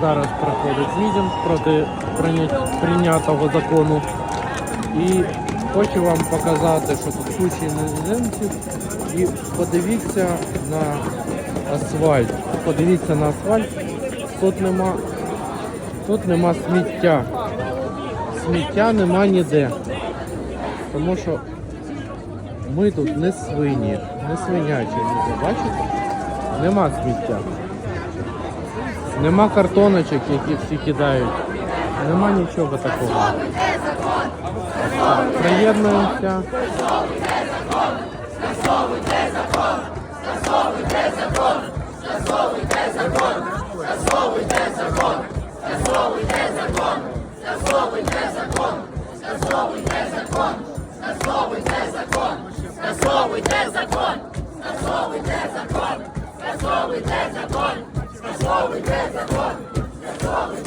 Зараз проходить мітинг проти прийнятого закону. І хочу вам показати, що тут куча іноземців. І подивіться на асфальт. Подивіться на асфальт. Тут нема, тут нема сміття. Сміття нема ніде. Тому що ми тут не свині, не свинячі. Бачите? Нема сміття. Нема картоночок, які всі кидають. Нема нічого такого. Приєднуємося. Скасовуйте закон! Скасовуйте закон! Скасовуйте закон! Скасовуйте закон! Скасовуйте закон!